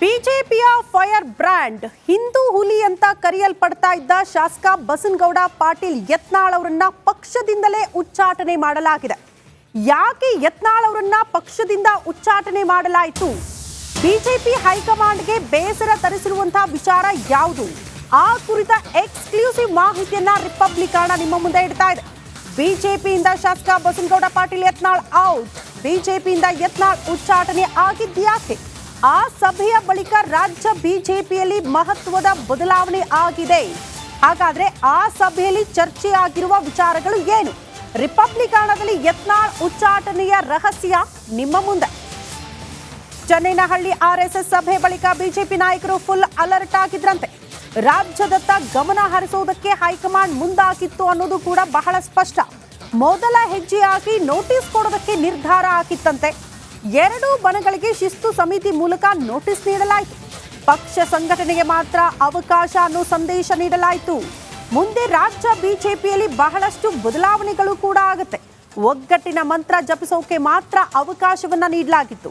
ಬಿಜೆಪಿಯ fire brand Hindu ಹುಲಿ ಅಂತ ಕರೆಯಲ್ಪಡ್ತಾ ಇದ್ದ ಶಾಸಕ ಬಸನಗೌಡ ಪಾಟೀಲ್ ಯತ್ನಾಳ್ ಅವರನ್ನ ಪಕ್ಷದಿಂದಲೇ ಉಚ್ಚಾಟನೆ ಮಾಡಲಾಗಿದೆ. ಯಾಕೆ ಯತ್ನಾಳ್ ಅವರನ್ನ ಪಕ್ಷದಿಂದ ಉಚ್ಚಾಟನೆ ಮಾಡಲಾಯಿತು? ಬಿಜೆಪಿ ಹೈಕಮಾಂಡ್ಗೆ ಬೇಸರ ತರಿಸಿರುವಂತಹ ವಿಚಾರ ಯಾವುದು? ಆ ಕುರಿತ ಎಕ್ಸ್ಕ್ಲೂಸಿವ್ ಮಾಹಿತಿಯನ್ನ ರಿಪಬ್ಲಿಕಾಣ ನಿಮ್ಮ ಮುಂದೆ ಇಡ್ತಾ ಇದೆ. ಬಿಜೆಪಿಯಿಂದ ಶಾಸಕ ಬಸನಗೌಡ ಪಾಟೀಲ್ ಯತ್ನಾಳ್ ಔಟ್. ಬಿಜೆಪಿಯಿಂದ ಯತ್ನಾಳ್ ಉಚ್ಚಾಟನೆ ಆಗಿದ್ಯಾಕೆ ಆ ಸಭೆಯ ಬಳಿಕ ರಾಜ್ಯ ಬಿಜೆಪಿಯಲ್ಲಿ ಮಹತ್ವದ ಬದಲಾವಣೆ ಆಗಿದೆ. ಹಾಗಾದ್ರೆ ಆ ಸಭೆಯಲ್ಲಿ ಚರ್ಚೆಯಾಗಿರುವ ವಿಚಾರಗಳು ಏನು? ರಿಪಬ್ಲಿಕಾಣದಲ್ಲಿ ಯತ್ನಾಳ್ ಉಚ್ಚಾಟನೆಯ ರಹಸ್ಯ ನಿಮ್ಮ ಮುಂದೆ. ಚೆನ್ನೈನಹಳ್ಳಿ ಆರ್ಎಸ್ಎಸ್ ಸಭೆ ಬಳಿಕ ಬಿಜೆಪಿ ನಾಯಕರು ಫುಲ್ ಅಲರ್ಟ್ ಆಗಿದ್ರಂತೆ. ರಾಜ್ಯದತ್ತ ಗಮನ ಹರಿಸುವುದಕ್ಕೆ ಹೈಕಮಾಂಡ್ ಮುಂದಾಗಿತ್ತು ಅನ್ನೋದು ಕೂಡ ಬಹಳ ಸ್ಪಷ್ಟ. ಮೊದಲ ಹೆಜ್ಜೆಯಾಗಿ ನೋಟಿಸ್ ಕೊಡೋದಕ್ಕೆ ನಿರ್ಧಾರ ಆಗಿತ್ತಂತೆ. ಎರಡು ಬಣಗಳಿಗೆ ಶಿಸ್ತು ಸಮಿತಿ ಮೂಲಕ ನೋಟಿಸ್ ನೀಡಲಾಯಿತು. ಪಕ್ಷ ಸಂಘಟನೆಗೆ ಮಾತ್ರ ಅವಕಾಶ ಅನ್ನೋ ಸಂದೇಶ ನೀಡಲಾಯಿತು. ಮುಂದೆ ರಾಜ್ಯ ಬಿಜೆಪಿಯಲ್ಲಿ ಬಹಳಷ್ಟು ಬದಲಾವಣೆಗಳು ಕೂಡ ಆಗುತ್ತೆ. ಒಗ್ಗಟ್ಟಿನ ಮಂತ್ರ ಜಪಿಸೋಕೆ ಮಾತ್ರ ಅವಕಾಶವನ್ನ ನೀಡಲಾಗಿತ್ತು.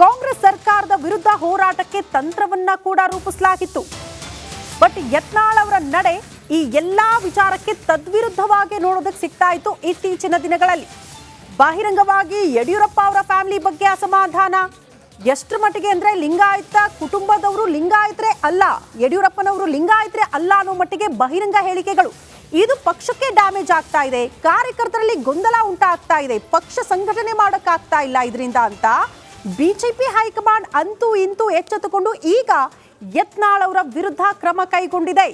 ಕಾಂಗ್ರೆಸ್ ಸರ್ಕಾರದ ವಿರುದ್ಧ ಹೋರಾಟಕ್ಕೆ ತಂತ್ರವನ್ನ ಕೂಡ ರೂಪಿಸಲಾಗಿತ್ತು. ಬಟ್ ಯತ್ನಾಳ್ ಅವರ ನಡೆ ಈ ಎಲ್ಲಾ ವಿಚಾರಕ್ಕೆ ತದ್ವಿರುದ್ಧವಾಗಿ ನೋಡೋದಕ್ಕೆ ಸಿಗ್ತಾ ಇತ್ತು ಇತ್ತೀಚಿನ ದಿನಗಳಲ್ಲಿ. ಬಹಿರಂಗವಾಗಿ ಯಡಿಯೂರಪ್ಪ ಅವರ ಫ್ಯಾಮಿಲಿ ಬಗ್ಗೆ ಅಸಮಾಧಾನ? ಎಷ್ಟರ ಮಟ್ಟಿಗೆ ಅಂದ್ರೆ ಲಿಂಗಾಯತ ಕುಟುಂಬದವರು ಲಿಂಗಾಯತ್ರೆ ಅಲ್ಲ, ಯಡಿಯೂರಪ್ಪನವರು ಲಿಂಗಾಯತ್ರೆ ಅಲ್ಲ ಅನ್ನೋ ಮಟ್ಟಿಗೆ ಬಹಿರಂಗ ಹೇಳಿಕೆಗಳು. ಇದು ಪಕ್ಷಕ್ಕೆ ಡ್ಯಾಮೇಜ್ ಆಗ್ತಾ ಇದೆ, ಕಾರ್ಯಕರ್ತರಲ್ಲಿ ಗೊಂದಲ ಉಂಟಾಗ್ತಾ ಇದೆ, ಪಕ್ಷ ಸಂಘಟನೆ ಮಾಡೋಕ್ಕಾಗ್ತಾ ಇಲ್ಲ ಇದರಿಂದ ಅಂತ ಬಿಜೆಪಿ ಹೈಕಮಾಂಡ್ ಅಂತೂ ಇಂತೂ ಎಚ್ಚೆತ್ತುಕೊಂಡು ಈಗ ಯತ್ನಾಳ್ ಅವರ ವಿರುದ್ಧ ಕ್ರಮ ಕೈಗೊಂಡಿದೆ.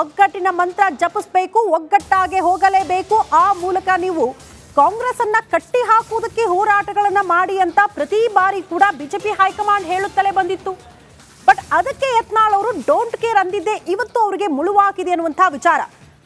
ಒಗ್ಗಟ್ಟಿನ ಮಂತ್ರ ಜಪಿಸಬೇಕು, ಒಗ್ಗಟ್ಟಾಗೆ ಹೋಗಲೇಬೇಕು. ಆ ಮೂಲಕ ನೀವು ಕಾಂಗ್ರೆಸ್ ಅನ್ನ ಕಟ್ಟಿ ಹಾಕುವುದಕ್ಕೆ ಹೋರಾಟಗಳನ್ನ ಮಾಡಿ ಅಂತ ಪ್ರತಿ ಬಾರಿ ಕೂಡ ಬಿಜೆಪಿ ಹೈಕಮಾಂಡ್ ಹೇಳುತ್ತಲೇ ಬಂದಿತ್ತು. ಬಟ್ ಅದಕ್ಕೆ ಯತ್ನಾಳ್ ಅವರು ಡೋಂಟ್ ಕೇರ್ ಅಂದಿದ್ದೆ ಇವತ್ತು ಅವರಿಗೆ ಮುಳುವಾಗಿದೆ ಅನ್ನುವಂತಹ ವಿಚಾರ.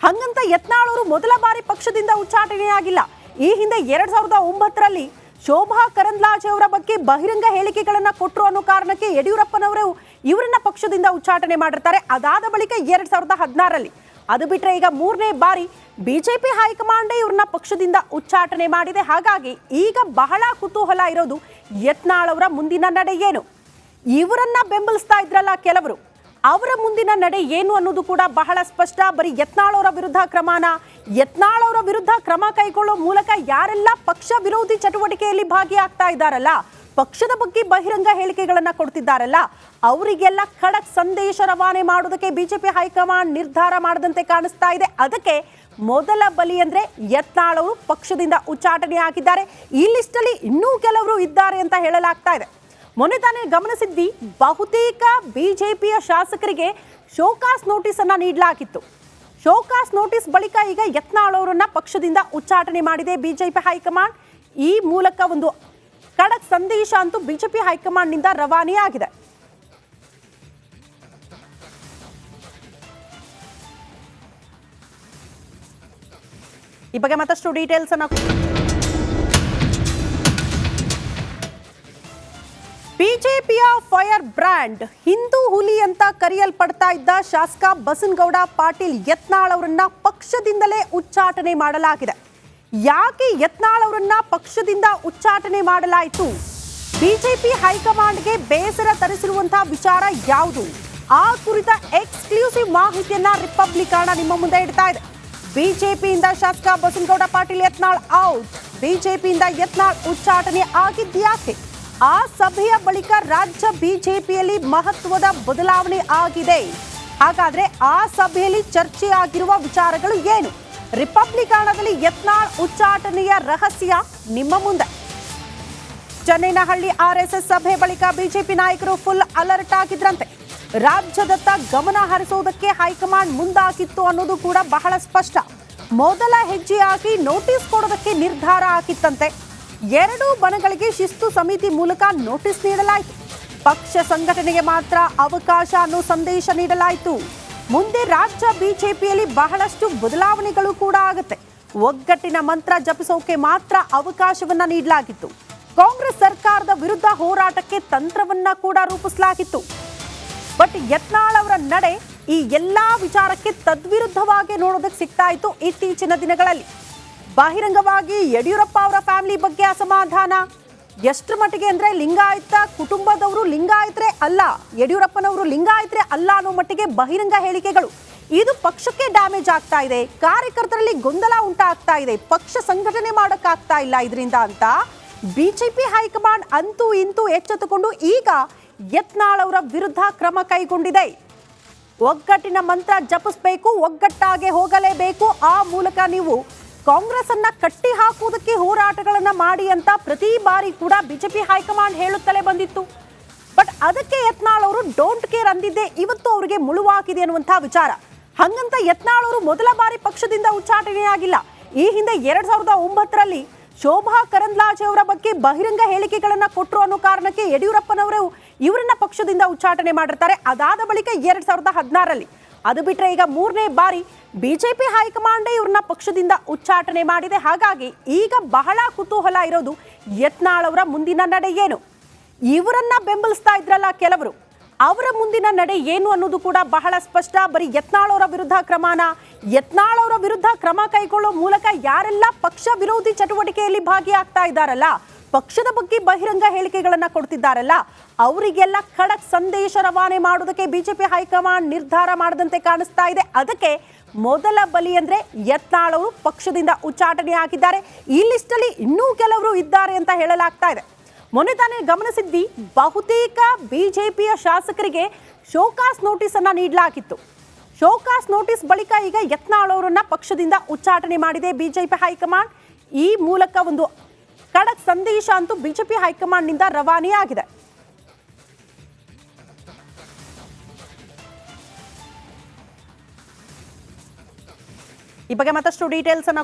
ಹಂಗಂತ ಯತ್ನಾಳ್ ಅವರು ಮೊದಲ ಬಾರಿ ಪಕ್ಷದಿಂದ ಉಚ್ಚಾಟನೆಯಾಗಿಲ್ಲ. ಈ ಹಿಂದೆ ಎರಡ್ ಸಾವಿರದ ಒಂಬತ್ತರಲ್ಲಿ ಶೋಭಾ ಕರಂದ್ಲಾಜೆ ಅವರ ಬಗ್ಗೆ ಬಹಿರಂಗ ಹೇಳಿಕೆಗಳನ್ನ ಕೊಟ್ಟರು ಅನ್ನೋ ಕಾರಣಕ್ಕೆ ಯಡಿಯೂರಪ್ಪನವರು ಇವರನ್ನ ಪಕ್ಷದಿಂದ ಉಚ್ಚಾಟನೆ ಮಾಡಿರ್ತಾರೆ. ಅದಾದ ಬಳಿಕ ಎರಡ್ ಸಾವಿರದ ಹದಿನಾರರಲ್ಲಿ ಅದು ಬಿಟ್ರೆ ಈಗ ಮೂರನೇ ಬಾರಿ ಬಿಜೆಪಿ ಹೈಕಮಾಂಡೇ ಇವ್ರನ್ನ ಪಕ್ಷದಿಂದ ಉಚ್ಚಾಟನೆ ಮಾಡಿದೆ. ಹಾಗಾಗಿ ಈಗ ಬಹಳ ಕುತೂಹಲ ಇರೋದು ಯತ್ನಾಳ್ ಅವರ ಮುಂದಿನ ನಡೆ ಏನು? ಇವರನ್ನ ಬೆಂಬಲಿಸ್ತಾ ಇದ್ರಲ್ಲ ಕೆಲವರು, ಅವರ ಮುಂದಿನ ನಡೆ ಏನು ಅನ್ನೋದು ಕೂಡ ಬಹಳ ಸ್ಪಷ್ಟ. ಬರೀ ಯತ್ನಾಳ್ ಅವರ ವಿರುದ್ಧ ಕ್ರಮನ? ಯತ್ನಾಳ್ ಅವರ ವಿರುದ್ಧ ಕ್ರಮ ಕೈಗೊಳ್ಳೋ ಮೂಲಕ ಯಾರೆಲ್ಲ ಪಕ್ಷ ವಿರೋಧಿ ಚಟುವಟಿಕೆಯಲ್ಲಿ ಭಾಗಿಯಾಗ್ತಾ ಇದ್ದಾರಲ್ಲ ಪಕ್ಷದ ಬಗ್ಗೆ ಬಹಿರಂಗ ಹೇಳಿಕೆಗಳನ್ನ ಕೊಡ್ತಿದ್ದಾರಲ್ಲ, ಅವರಿಗೆಲ್ಲ ಖಡಕ್ ಸಂದೇಶ ರವಾನೆ ಮಾಡೋದಕ್ಕೆ ಬಿಜೆಪಿ ಹೈಕಮಾಂಡ್ ನಿರ್ಧಾರ ಮಾಡದಂತೆ ಕಾಣಿಸ್ತಾ ಇದೆ. ಅದಕ್ಕೆ ಮೊದಲ ಬಲಿ ಅಂದ್ರೆ ಯತ್ನಾಳ್ ಅವರು ಪಕ್ಷದಿಂದ ಉಚ್ಚಾಟನೆ ಹಾಕಿದ್ದಾರೆ ಈ ಲಿಸ್ಟಲ್ಲಿ ಇನ್ನೂ ಕೆಲವರು ಇದ್ದಾರೆ ಅಂತ ಹೇಳಲಾಗ್ತಾ ಇದೆ. ಮೊನ್ನೆ ತಾನೇ ಗಮನಿಸಿದ್ವಿ ಬಹುತೇಕ ಬಿಜೆಪಿಯ ಶಾಸಕರಿಗೆ ಶೋಕಾಸ್ ನೋಟಿಸ್ ಅನ್ನ ನೀಡಲಾಗಿತ್ತು. ಶೋಕಾಸ್ ನೋಟಿಸ್ ಬಳಿಕ ಈಗ ಯತ್ನಾಳ್ ಅವರನ್ನ ಪಕ್ಷದಿಂದ ಉಚ್ಚಾಟನೆ ಮಾಡಿದೆ ಬಿಜೆಪಿ ಹೈಕಮಾಂಡ್. ಈ ಮೂಲಕ ಒಂದು ಖಡಕ್ ಸಂದೇಶ ಅಂತೂ ಬಿಜೆಪಿ ಹೈಕಮಾಂಡ್ನಿಂದ ರವಾನೆಯಾಗಿದೆ. ಈ ಬಗ್ಗೆ ಮತ್ತಷ್ಟು ಡೀಟೇಲ್ಸ್ ಅನ್ನ ಬಿಜೆಪಿಯ ಫೈರ್ ಬ್ರ್ಯಾಂಡ್ ಹಿಂದೂ ಹುಲಿ ಅಂತ ಕರೆಯಲ್ಪಡ್ತಾ ಇದ್ದ ಶಾಸಕ ಬಸನ್ಗೌಡ ಪಾಟೀಲ್ ಯತ್ನಾಳ್ ಅವರನ್ನ ಪಕ್ಷದಿಂದಲೇ ಉಚ್ಚಾಟನೆ ಮಾಡಲಾಗಿದೆ. ಯಾಕೆ ಯತ್ನಾಳ್ ಅವರನ್ನ ಪಕ್ಷದಿಂದ ಉಚ್ಚಾಟನೆ ಮಾಡಲಾಯಿತು? ಬಿಜೆಪಿ ಹೈಕಮಾಂಡ್ಗೆ ಬೇಸರ ತರಿಸಿರುವಂತಹ ವಿಚಾರ ಯಾವುದು? ಆ ಕುರಿತ ಎಕ್ಸ್ಕ್ಲೂಸಿವ್ ಮಾಹಿತಿಯನ್ನ ರಿಪಬ್ಲಿಕಾಣ ನಿಮ್ಮ ಮುಂದೆ ಇಡ್ತಾ ಇದೆ. ಬಿಜೆಪಿಯಿಂದ ಶಾಸಕ ಬಸನಗೌಡ ಪಾಟೀಲ್ ಯತ್ನಾಳ್ ಔಟ್. ಬಿಜೆಪಿಯಿಂದ ಯತ್ನಾಳ್ ಉಚ್ಚಾಟನೆ ಆಗಿದ್ಯಾಕೆ ಆ ಸಭೆಯ ಬಳಿಕ ರಾಜ್ಯ ಬಿಜೆಪಿಯಲ್ಲಿ ಮಹತ್ವದ ಬದಲಾವಣೆ ಆಗಿದೆ. ಹಾಗಾದ್ರೆ ಆ ಸಭೆಯಲ್ಲಿ ಚರ್ಚೆ ಆಗಿರುವ ವಿಚಾರಗಳು ಏನು? ರಿಪಬ್ಲಿಕಾಣದಲ್ಲಿ ಯತ್ನಾಳ್ ಉಚ್ಚಾಟನೆಯ ರಹಸ್ಯ ನಿಮ್ಮ ಮುಂದೆ. ಚೆನ್ನೈನಹಳ್ಳಿ ಆರ್ಎಸ್ಎಸ್ ಸಭೆ ಬಳಿಕ ಬಿಜೆಪಿ ನಾಯಕರು ಫುಲ್ ಅಲರ್ಟ್ ಆಗಿದ್ರಂತೆ. ರಾಜ್ಯದತ್ತ ಗಮನ ಹರಿಸುವುದಕ್ಕೆ ಹೈಕಮಾಂಡ್ ಮುಂದಾಕಿತ್ತು ಅನ್ನೋದು ಕೂಡ ಬಹಳ ಸ್ಪಷ್ಟ. ಮೊದಲ ಹೆಜ್ಜೆಯಾಗಿ ನೋಟಿಸ್ ಕೊಡೋದಕ್ಕೆ ನಿರ್ಧಾರ ಹಾಕಿತ್ತಂತೆ. ಎರಡೂ ಬಣಗಳಿಗೆ ಶಿಸ್ತು ಸಮಿತಿ ಮೂಲಕ ನೋಟಿಸ್ ನೀಡಲಾಯಿತು. ಪಕ್ಷ ಸಂಘಟನೆಗೆ ಮಾತ್ರ ಅವಕಾಶ ಅನ್ನೋ ಸಂದೇಶ ನೀಡಲಾಯಿತು. ಮುಂದೆ ರಾಜ್ಯ ಬಿಜೆಪಿಯಲ್ಲಿ ಬಹಳಷ್ಟು ಬದಲಾವಣೆಗಳು ಕೂಡ ಆಗುತ್ತೆ. ಒಗ್ಗಟ್ಟಿನ ಮಂತ್ರ ಜಪಿಸೋಕೆ ಮಾತ್ರ ಅವಕಾಶವನ್ನ ನೀಡಲಾಗಿತ್ತು. ಕಾಂಗ್ರೆಸ್ ಸರ್ಕಾರದ ವಿರುದ್ಧ ಹೋರಾಟಕ್ಕೆ ತಂತ್ರವನ್ನ ಕೂಡ ರೂಪಿಸಲಾಗಿತ್ತು. ಬಟ್ ಯತ್ನಾಳ್ ಅವರ ನಡೆ ಈ ಎಲ್ಲಾ ವಿಚಾರಕ್ಕೆ ತದ್ವಿರುದ್ಧವಾಗಿ ನೋಡೋದಕ್ಕೆ ಸಿಗ್ತಾ ಇತ್ತು ಇತ್ತೀಚಿನ ದಿನಗಳಲ್ಲಿ. ಬಹಿರಂಗವಾಗಿ ಯಡಿಯೂರಪ್ಪ ಅವರ ಫ್ಯಾಮಿಲಿ ಬಗ್ಗೆ ಅಸಮಾಧಾನ. ಎಷ್ಟರ ಮಟ್ಟಿಗೆ ಅಂದ್ರೆ ಲಿಂಗಾಯತ ಕುಟುಂಬದವರು ಲಿಂಗಾಯತ್ರೆ ಅಲ್ಲ, ಯಡಿಯೂರಪ್ಪನವರು ಲಿಂಗಾಯತ್ರೆ ಅಲ್ಲ ಅನ್ನೋ ಮಟ್ಟಿಗೆ ಬಹಿರಂಗ ಹೇಳಿಕೆಗಳು. ಇದು ಪಕ್ಷಕ್ಕೆ ಡ್ಯಾಮೇಜ್ ಆಗ್ತಾ ಇದೆ, ಕಾರ್ಯಕರ್ತರಲ್ಲಿ ಗೊಂದಲ ಉಂಟಾಗ್ತಾ ಇದೆ, ಪಕ್ಷ ಸಂಘಟನೆ ಮಾಡೋಕ್ಕಾಗ್ತಾ ಇಲ್ಲ ಇದರಿಂದ ಅಂತ ಬಿಜೆಪಿ ಹೈಕಮಾಂಡ್ ಅಂತೂ ಇಂತೂ ಎಚ್ಚೆತ್ತುಕೊಂಡು ಈಗ ಯತ್ನಾಳ್ ಅವರ ವಿರುದ್ಧ ಕ್ರಮ ಕೈಗೊಂಡಿದೆ. ಒಗ್ಗಟ್ಟಿನ ಮಂತ್ರ ಜಪಿಸಬೇಕು, ಒಗ್ಗಟ್ಟಾಗೆ ಹೋಗಲೇಬೇಕು. ಆ ಮೂಲಕ ನೀವು ಕಾಂಗ್ರೆಸ್ ಅನ್ನ ಕಟ್ಟಿ ಹಾಕುವುದಕ್ಕೆ ಹೋರಾಟಗಳನ್ನ ಮಾಡಿ ಅಂತ ಪ್ರತಿ ಬಾರಿ ಕೂಡ ಬಿಜೆಪಿ ಹೈಕಮಾಂಡ್ ಹೇಳುತ್ತಲೇ ಬಂದಿತ್ತು. ಬಟ್ ಅದಕ್ಕೆ ಯತ್ನಾಳ್ ಅವರು ಡೋಂಟ್ ಕೇರ್ ಅಂದಿದ್ದೆ ಇವತ್ತು ಅವರಿಗೆ ಮುಳುವಾಗಿದೆ ಅನ್ನುವಂತಹ ವಿಚಾರ. ಹಂಗಂತ ಯತ್ನಾಳ್ ಅವರು ಮೊದಲ ಬಾರಿ ಪಕ್ಷದಿಂದ ಉಚ್ಚಾಟನೆಯಾಗಿಲ್ಲ. ಈ ಹಿಂದೆ ಎರಡ್ ಸಾವಿರದ ಒಂಬತ್ತರಲ್ಲಿ ಶೋಭಾ ಕರಂದ್ಲಾಜೆ ಅವರ ಬಗ್ಗೆ ಬಹಿರಂಗ ಹೇಳಿಕೆಗಳನ್ನ ಕೊಟ್ಟರು ಅನ್ನೋ ಕಾರಣಕ್ಕೆ ಯಡಿಯೂರಪ್ಪನವರು ಇವರನ್ನ ಪಕ್ಷದಿಂದ ಉಚ್ಚಾಟನೆ ಮಾಡಿರ್ತಾರೆ. ಅದಾದ ಬಳಿಕ ಎರಡ್ ಸಾವಿರದ ಹದಿನಾರರಲ್ಲಿ ಅದು ಬಿಟ್ರೆ ಈಗ ಮೂರನೇ ಬಾರಿ ಬಿಜೆಪಿ ಹೈಕಮಾಂಡೇ ಇವ್ರನ್ನ ಪಕ್ಷದಿಂದ ಉಚ್ಚಾಟನೆ ಮಾಡಿದೆ. ಹಾಗಾಗಿ ಈಗ ಬಹಳ ಕುತೂಹಲ ಇರೋದು ಯತ್ನಾಳ್ ಅವರ ಮುಂದಿನ ನಡೆ ಏನು? ಇವರನ್ನ ಬೆಂಬಲಿಸ್ತಾ ಇದ್ರಲ್ಲ ಕೆಲವರು, ಅವರ ಮುಂದಿನ ನಡೆ ಏನು ಅನ್ನೋದು ಕೂಡ ಬಹಳ ಸ್ಪಷ್ಟ. ಬರೀ ಯತ್ನಾಳ್ ಅವರ ವಿರುದ್ಧ ಕ್ರಮನ, ಯತ್ನಾಳ್ ಅವರ ವಿರುದ್ಧ ಕ್ರಮ ಕೈಗೊಳ್ಳೋ ಮೂಲಕ ಯಾರೆಲ್ಲ ಪಕ್ಷ ವಿರೋಧಿ ಚಟುವಟಿಕೆಯಲ್ಲಿ ಭಾಗಿಯಾಗ್ತಾ ಇದ್ದಾರಲ್ಲ ಪಕ್ಷದ ಬಗ್ಗೆ ಬಹಿರಂಗ ಹೇಳಿಕೆಗಳನ್ನ ಕೊಡ್ತಿದ್ದಾರಲ್ಲ, ಅವರಿಗೆಲ್ಲ ಖಡಕ್ ಸಂದೇಶ ರವಾನೆ ಮಾಡೋದಕ್ಕೆ ಬಿಜೆಪಿ ಹೈಕಮಾಂಡ್ ನಿರ್ಧಾರ ಮಾಡದಂತೆ ಕಾಣಿಸ್ತಾ ಇದೆ. ಅದಕ್ಕೆ ಮೊದಲ ಬಲಿ ಅಂದ್ರೆ ಯತ್ನಾಳ್ ಅವರು ಪಕ್ಷದಿಂದ ಉಚ್ಚಾಟನೆ ಆಗಿದ್ದಾರೆ. ಈ ಲಿಸ್ಟ್ ಅಲ್ಲಿ ಇನ್ನೂ ಕೆಲವರು ಇದ್ದಾರೆ ಅಂತ ಹೇಳಲಾಗ್ತಾ ಇದೆ. ಮೊನ್ನೆ ತಾನೇ ಗಮನಿಸಿದ್ವಿ ಬಹುತೇಕ ಬಿಜೆಪಿಯ ಶಾಸಕರಿಗೆ ಶೋಕಾಸ್ ನೋಟಿಸ್ ಅನ್ನ ನೀಡಲಾಗಿತ್ತು. ಶೋಕಾಸ್ ನೋಟಿಸ್ ಬಳಿಕ ಈಗ ಯತ್ನಾಳ್ ಅವರನ್ನ ಪಕ್ಷದಿಂದ ಉಚ್ಚಾಟನೆ ಮಾಡಿದೆ ಬಿಜೆಪಿ ಹೈಕಮಾಂಡ್. ಈ ಮೂಲಕ ಒಂದು ಖಡಕ್ ಸಂದೇಶ ಅಂತೂ ಬಿಜೆಪಿ ಹೈಕಮಾಂಡ್ನಿಂದ ರವಾನೆಯಾಗಿದೆ. ಈ ಬಗ್ಗೆ ಮತ್ತಷ್ಟು ಡೀಟೇಲ್ಸ್ ಅನ್ನು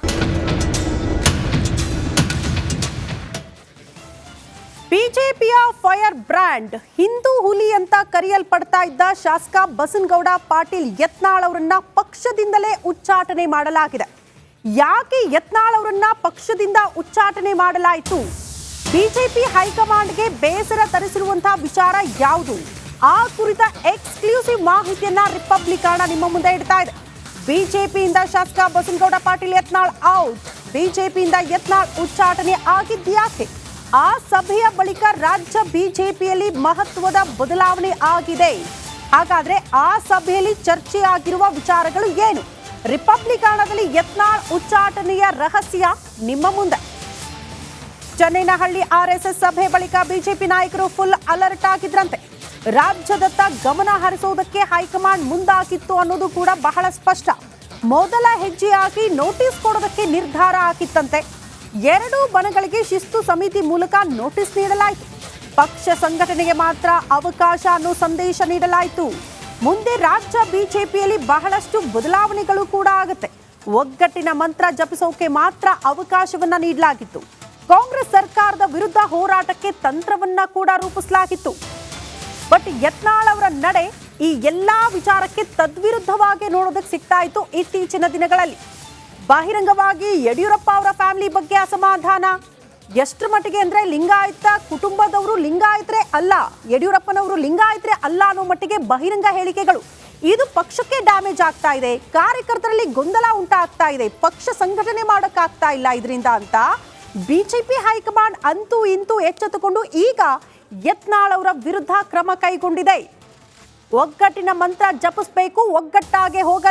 ಬಿಜೆಪಿಯ ಫೈರ್ ಬ್ರ್ಯಾಂಡ್ ಹಿಂದೂ ಹುಲಿ ಅಂತ ಕರೆಯಲ್ಪಡ್ತಾ ಇದ್ದ ಶಾಸಕ ಬಸನಗೌಡ ಪಾಟೀಲ್ ಯತ್ನಾಳ್ ಅವರನ್ನ ಪಕ್ಷದಿಂದಲೇ ಉಚ್ಚಾಟನೆ ಮಾಡಲಾಗಿದೆ. ಯಾಕೆ ಯತ್ನಾಳ್ ಅವರನ್ನ ಪಕ್ಷದಿಂದ ಉಚ್ಚಾಟನೆ ಮಾಡಲಾಯಿತು? ಬಿಜೆಪಿ ಹೈಕಮಾಂಡ್ಗೆ ಬೇಸರ ತರಿಸಿರುವಂತಹ ವಿಚಾರ ಯಾವುದು? ಆ ಕುರಿತ ಎಕ್ಸ್ಕ್ಲೂಸಿವ್ ಮಾಹಿತಿಯನ್ನ ರಿಪಬ್ಲಿಕಾಣ ನಿಮ್ಮ ಮುಂದೆ ಇಡ್ತಾ ಇದೆ. ಬಿಜೆಪಿಯಿಂದ ಶಾಸಕ ಬಸನಗೌಡ ಪಾಟೀಲ್ ಯತ್ನಾಳ್ ಔಟ್. ಬಿಜೆಪಿಯಿಂದ ಯತ್ನಾಳ್ ಉಚ್ಚಾಟನೆ ಆಗಿದ್ಯಾಕೆ ಆ ಸಭೆಯ ಬಳಿಕ ರಾಜ್ಯ ಬಿಜೆಪಿಯಲ್ಲಿ ಮಹತ್ವದ ಬದಲಾವಣೆ ಆಗಿದೆ. ಹಾಗಾದ್ರೆ ಆ ಸಭೆಯಲ್ಲಿ ಚರ್ಚೆ ಆಗಿರುವ ವಿಚಾರಗಳು ಏನು? ರಿಪಬ್ಲಿಕಾಣದಲ್ಲಿ ಯತ್ನಾಳ್ ಉಚ್ಚಾಟನೆಯ ರಹಸ್ಯ ನಿಮ್ಮ ಮುಂದೆ. ಚೆನ್ನೈನಹಳ್ಳಿ ಆರ್ಎಸ್ಎಸ್ ಸಭೆ ಬಳಿಕ ಬಿಜೆಪಿ ನಾಯಕರು ಫುಲ್ ಅಲರ್ಟ್ ಆಗಿದ್ರಂತೆ. ರಾಜ್ಯದತ್ತ ಗಮನ ಹರಿಸುವುದಕ್ಕೆ ಹೈಕಮಾಂಡ್ ಮುಂದಾಗಿತ್ತು ಅನ್ನೋದು ಕೂಡ ಬಹಳ ಸ್ಪಷ್ಟ. ಮೊದಲ ಹೆಜ್ಜೆಯಾಗಿ ನೋಟಿಸ್ ಕೊಡೋದಕ್ಕೆ ನಿರ್ಧಾರ ಹಾಕಿತ್ತಂತೆ ಎರಡೂ ಬಣಗಳಿಗೆ ಶಿಸ್ತು ಸಮಿತಿ ಮೂಲಕ ನೋಟಿಸ್ ನೀಡಲಾಯಿತು. ಪಕ್ಷ ಸಂಘಟನೆಗೆ ಮಾತ್ರ ಅವಕಾಶ ಅನ್ನೋ ಸಂದೇಶ ನೀಡಲಾಯಿತು. ಮುಂದೆ ರಾಜ್ಯ ಬಿಜೆಪಿಯಲ್ಲಿ ಬಹಳಷ್ಟು ಬದಲಾವಣೆಗಳು ಕೂಡ ಆಗುತ್ತೆ. ಒಗ್ಗಟ್ಟಿನ ಮಂತ್ರ ಜಪಿಸೋಕೆ ಮಾತ್ರ ಅವಕಾಶವನ್ನ ನೀಡಲಾಗಿತ್ತು. ಕಾಂಗ್ರೆಸ್ ಸರ್ಕಾರದ ವಿರುದ್ಧ ಹೋರಾಟಕ್ಕೆ ತಂತ್ರವನ್ನ ಕೂಡ ರೂಪಿಸಲಾಗಿತ್ತು. ಬಟ್ ಯತ್ನಾಳ್ ಅವರ ನಡೆ ಈ ಎಲ್ಲಾ ವಿಚಾರಕ್ಕೆ ತದ್ವಿರುದ್ಧವಾಗಿ ನೋಡೋದಕ್ಕೆ ಸಿಗ್ತಾ ಇತ್ತು ಇತ್ತೀಚಿನ ದಿನಗಳಲ್ಲಿ. ಬಹಿರಂಗವಾಗಿ ಯಡಿಯೂರಪ್ಪ ಅವರ ಫ್ಯಾಮಿಲಿ ಬಗ್ಗೆ ಅಸಮಾಧಾನ. ಎಷ್ಟರ ಮಟ್ಟಿಗೆ ಅಂದ್ರೆ ಲಿಂಗಾಯತ ಕುಟುಂಬದವರು ಲಿಂಗಾಯತ್ರೆ ಅಲ್ಲ, ಯಡಿಯೂರಪ್ಪನವರು ಲಿಂಗಾಯತ್ರೆ ಅಲ್ಲ ಅನ್ನೋ ಮಟ್ಟಿಗೆ ಬಹಿರಂಗ ಹೇಳಿಕೆಗಳು. ಇದು ಪಕ್ಷಕ್ಕೆ ಡ್ಯಾಮೇಜ್ ಆಗ್ತಾ ಇದೆ, ಕಾರ್ಯಕರ್ತರಲ್ಲಿ ಗೊಂದಲ ಉಂಟಾಗ್ತಾ ಇದೆ, ಪಕ್ಷ ಸಂಘಟನೆ ಮಾಡೋಕ್ಕಾಗ್ತಾ ಇಲ್ಲ ಇದರಿಂದ ಅಂತ ಬಿಜೆಪಿ ಹೈಕಮಾಂಡ್ ಅಂತೂ ಇಂತೂ ಎಚ್ಚೆತ್ತುಕೊಂಡು ಈಗ ಯತ್ನಾಳ್ ಅವರ ವಿರುದ್ಧ ಕ್ರಮ ಕೈಗೊಂಡಿದೆ. ಒಗ್ಗಟ್ಟಿನ ಮಂತ್ರ ಜಪಿಸಬೇಕು, ಒಗ್ಗಟ್ಟಾಗೆ ಹೋಗ